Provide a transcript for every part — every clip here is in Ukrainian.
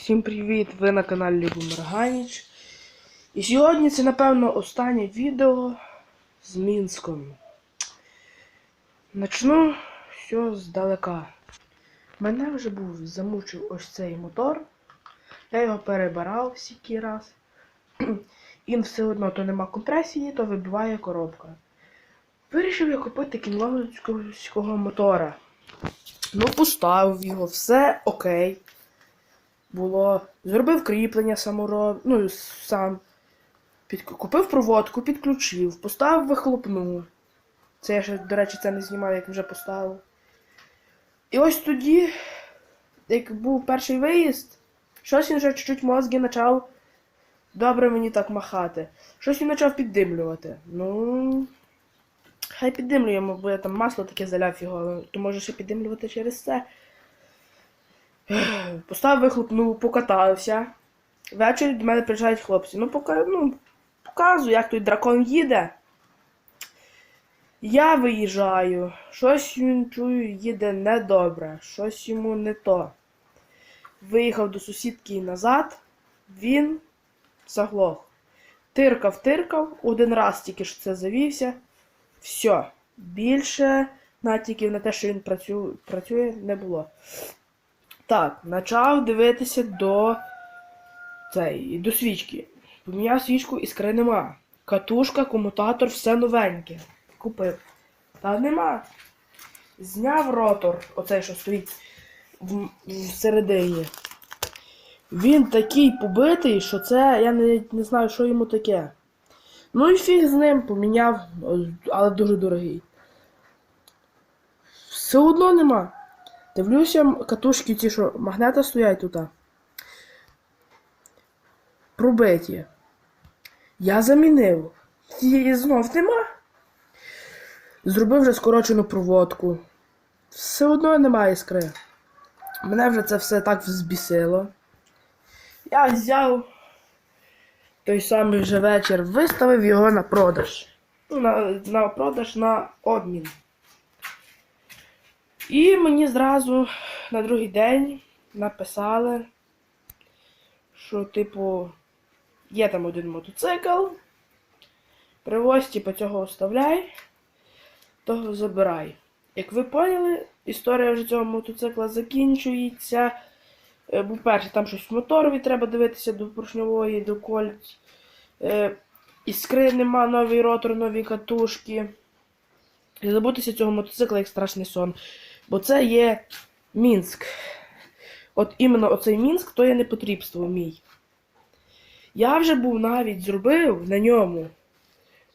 Всім привіт! Ви на каналі Бумерганіч. І сьогодні це, напевно, останнє відео з Мінськом. Начну все здалека. Мене вже був замучив ось цей мотор. Я його перебирав всякий раз. І все одно то нема компресії, то вибиває коробка. Вирішив я купити кінловського мотора. Ну, поставив його, все окей. Було. Зробив кріплення самороб... ну, сам. Під... Купив проводку, підключив, поставив вихлопну. Це я ще, до речі, це не знімав, як вже поставив. І ось тоді, як був перший виїзд, щось він вже чуть-чуть мозги почав добре мені так махати. Щось він почав піддимлювати. Ну. Хай піддимлюємо, бо я там масло таке заляв його, то може ще піддимлювати через це. Поставив вихлопну, покатався. Ввечері до мене приїжджають хлопці. Ну, пока, ну, показую, як той дракон їде. Я виїжджаю. Щось він чую, їде недобре, щось йому не то. Виїхав до сусідки назад, він заглох. Тиркав, тиркав, один раз тільки що це завівся. Все. Більше натяків на те, що він працює, працює, не було. Так, почав дивитися до цей, до свічки. Поміняв свічку, іскри нема. Катушка, комутатор, все новеньке. Купив. Та нема. Зняв ротор, оцей, що стоїть в, всередині. Він такий побитий, що це. Я не, не знаю, що йому таке. Ну і фіг з ним поміняв, але дуже дорогий. Все одно нема. Дивлюся, катушки ті, що магнета стоять тут. Пробиті. Я замінив. І знов нема. Зробив вже скорочену проводку. Все одно немає іскри. Мене вже це все так взбісило. Я взяв той самий вже вечір, виставив його на продаж. Ну, на, на продаж на обмін. І мені зразу на другий день написали, що, типу, є там один мотоцикл, привозь, типу, цього оставляй, того забирай. Як ви поняли, історія вже цього мотоцикла закінчується. Е, Бо перше, там щось в моторові треба дивитися до поршньової, до кольць. Е, іскри нема, новий ротор, нові катушки. Забутися цього мотоцикла як страшний сон. Бо це є Мінськ. От іменно оцей Мінськ, то є непотрібство мій. Я вже був навіть зробив на ньому.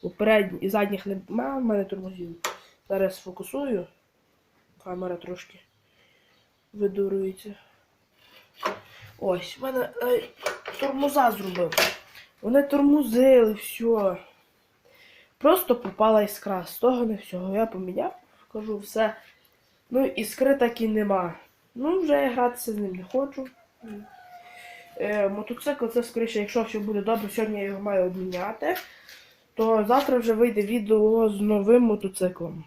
У передніх і задніх нема в мене тормозів. Зараз сфокусую. Камера трошки видурується. Ось, в мене е, тормоза зробив. Вони тормозили, все. Просто попала іскра. З того не всього. Я поміняв, кажу, все. Ну, іскри так і нема. Ну, вже я гратися з ним не хочу. Е, мотоцикл це скоріше, якщо все буде добре, сьогодні я його маю обміняти, то завтра вже вийде відео з новим мотоциклом.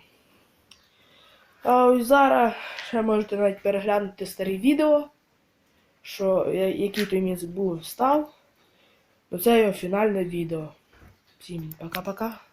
А ось зараз ще можете навіть переглянути старі відео, що, який той місць був став. Бо це його фінальне відео. Всім пока-пока.